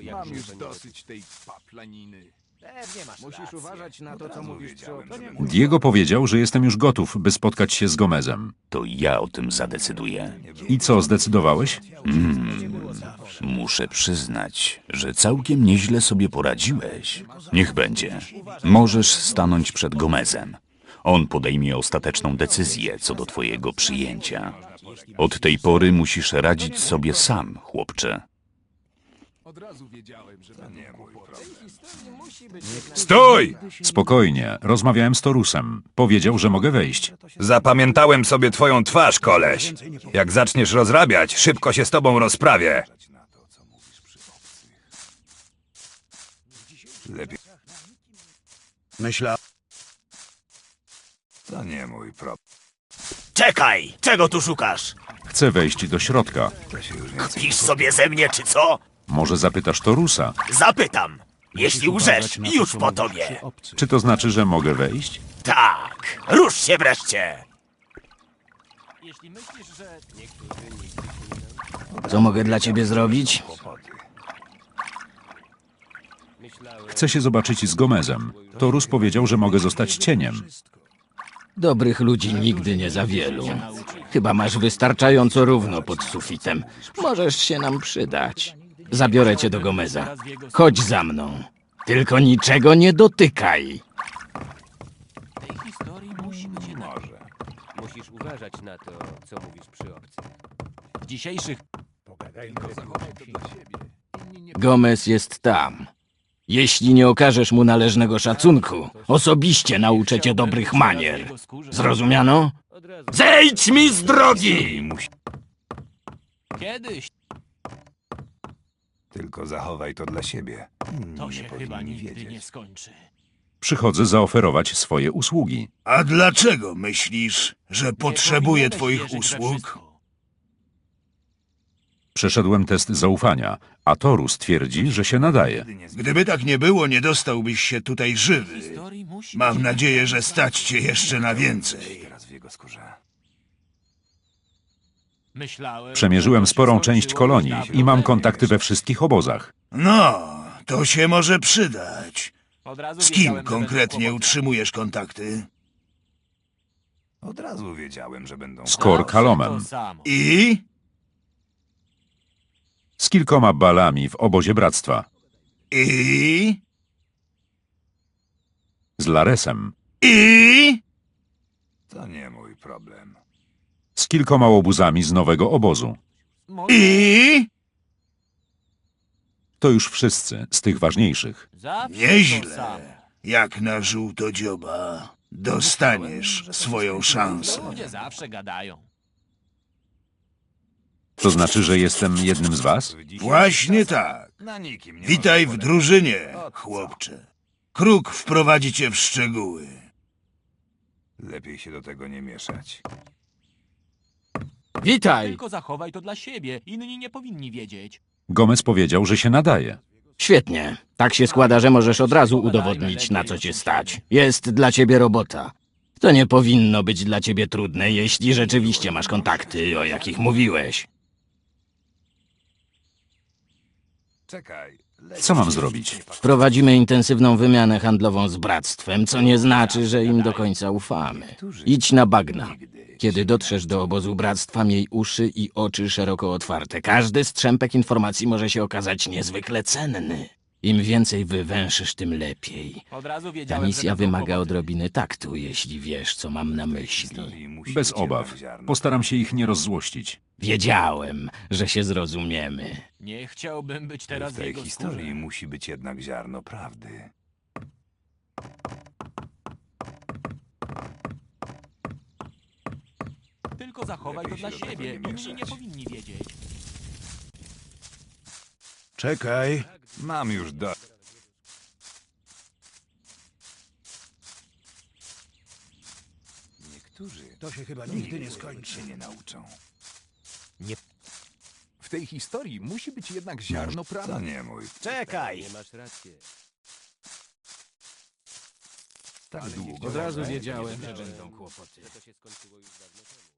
Jak Mam już dosyć tej paplaniny. Pewnie masz Musisz rację. uważać na to, Od co mówisz przy Diego powiedział, że jestem już gotów, by spotkać się z Gomezem. To ja o tym zadecyduję. I co, zdecydowałeś? Muszę przyznać, że całkiem nieźle sobie poradziłeś. Niech będzie. Możesz stanąć przed Gomezem. On podejmie ostateczną decyzję co do twojego przyjęcia. Od tej pory musisz radzić sobie sam, chłopcze. Od razu wiedziałem, że to nie mój problem. Stój! Spokojnie, rozmawiałem z Torusem. Powiedział, że mogę wejść. Zapamiętałem sobie twoją twarz, koleś. Jak zaczniesz rozrabiać, szybko się z tobą rozprawię. Lepiej. Myślę, To nie mój problem. Czekaj! Czego tu szukasz? Chcę wejść do środka. To się już więcej Pisz sobie ze mnie, czy co? Może zapytasz Torusa? Zapytam. Jeśli łżesz, już po tobie. Czy to znaczy, że mogę wejść? Tak. Rusz się wreszcie. Co mogę dla ciebie zrobić? Chcę się zobaczyć z Gomezem. Torus powiedział, że mogę zostać cieniem. Dobrych ludzi nigdy nie za wielu. Chyba masz wystarczająco równo pod sufitem. Możesz się nam przydać. Zabiorę cię do Gomeza. Chodź za mną. Tylko niczego nie dotykaj. w tej historii musi być jednak... Musisz uważać na to, co mówisz przy obcych. W dzisiejszych... Gomez jest tam. Jeśli nie okażesz mu należnego szacunku, osobiście nauczę cię dobrych manier. Zrozumiano? Zejdź mi z drogi! Kiedyś Tylko zachowaj to dla siebie. To Inni się nie chyba powinni nigdy wiedzieć. nie skończy. Przychodzę zaoferować swoje usługi. A dlaczego myślisz, że potrzebuję powinieneś twoich wierzyć we usług? wszystko. Przeszedłem test zaufania, a Torus twierdzi, że się nadaje. Gdyby tak nie było, nie dostałbyś się tutaj żywy. Historii musi Mam nadzieję, że stać cię jeszcze na więcej. Teraz w jego skórze. Przemierzyłem sporą część kolonii i mam kontakty we wszystkich obozach. No, to się może przydać. Z kim konkretnie utrzymujesz kontakty? Od razu wiedziałem, że będą... Z Kor Kalomem. I? Z kilkoma balami w obozie bractwa. I? Z Laresem. I? To nie mój problem. Z kilkoma łobuzami z nowego obozu. I? To już wszyscy z tych ważniejszych. Nieźle. Jak na żółto dzioba. Dostaniesz swoją szansę. Ludzie zawsze gadają. To znaczy, że jestem jednym z was? Właśnie tak. Na nikim nie Witaj w drużynie, chłopcze. Kruk wprowadzi cię w szczegóły. Lepiej się do tego nie mieszać. Witaj! Tylko zachowaj to dla siebie. Inni nie powinni wiedzieć. Gomez powiedział, że się nadaje. Świetnie. Tak się składa, że możesz od razu udowodnić, na co cię stać. Jest dla ciebie robota. To nie powinno być dla ciebie trudne, jeśli rzeczywiście masz kontakty, o jakich mówiłeś. Czekaj. Co mam zrobić? Prowadzimy intensywną wymianę handlową z bractwem, co nie znaczy, że im do końca ufamy. Idź na bagna. Kiedy dotrzesz do obozu bractwa, miej uszy i oczy szeroko otwarte. Każdy strzępek informacji może się okazać niezwykle cenny. Im więcej wywęszysz, tym lepiej. Od razu Ta wiedziałem, misja że wymaga odrobiny taktu, jeśli wiesz, co mam na myśli. Musi Bez być jednak obaw. ziarno. Postaram się ich nie rozzłościć. Wiedziałem, że się zrozumiemy. Nie chciałbym być teraz W w tej jego historii skórze. musi być jednak ziarno prawdy. Tylko zachowaj to Lepiej dla się do tego siebie. nie Inni mieszać. nie powinni wiedzieć. Czekaj. Mam już do... Niektórzy To się chyba nigdy nie skończy. się nie nauczą. Nie... W tej historii musi być jednak ziarno prawdy. To nie mój. Czekaj. Nie masz racji. Tak długo. Od razu wiedziałem, że będą kłopoty. To się skończyło już dawno temu.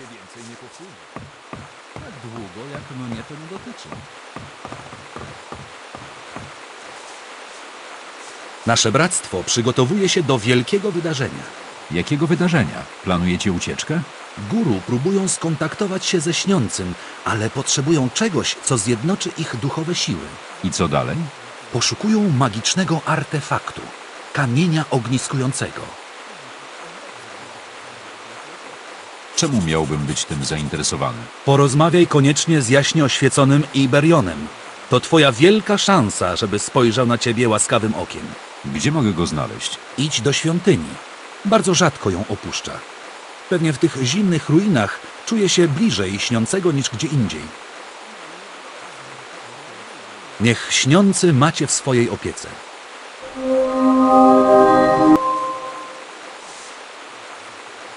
Się więcej nie powtórzy. Tak długo, jak mnie to nie dotyczy. Nasze bractwo przygotowuje się do wielkiego wydarzenia. Jakiego wydarzenia? Planujecie ucieczkę? Guru próbują skontaktować się ze śniącym, ale potrzebują czegoś, co zjednoczy ich duchowe siły. I co dalej? Poszukują magicznego artefaktu, kamienia ogniskującego. Czemu miałbym być tym zainteresowany? Porozmawiaj koniecznie z jaśnie oświeconym Iberionem. To twoja wielka szansa, żeby spojrzał na ciebie łaskawym okiem. Gdzie mogę go znaleźć? Idź do świątyni. Bardzo rzadko ją opuszcza. Pewnie w tych zimnych ruinach czuje się bliżej śniącego niż gdzie indziej. Niech śniący macie w swojej opiece.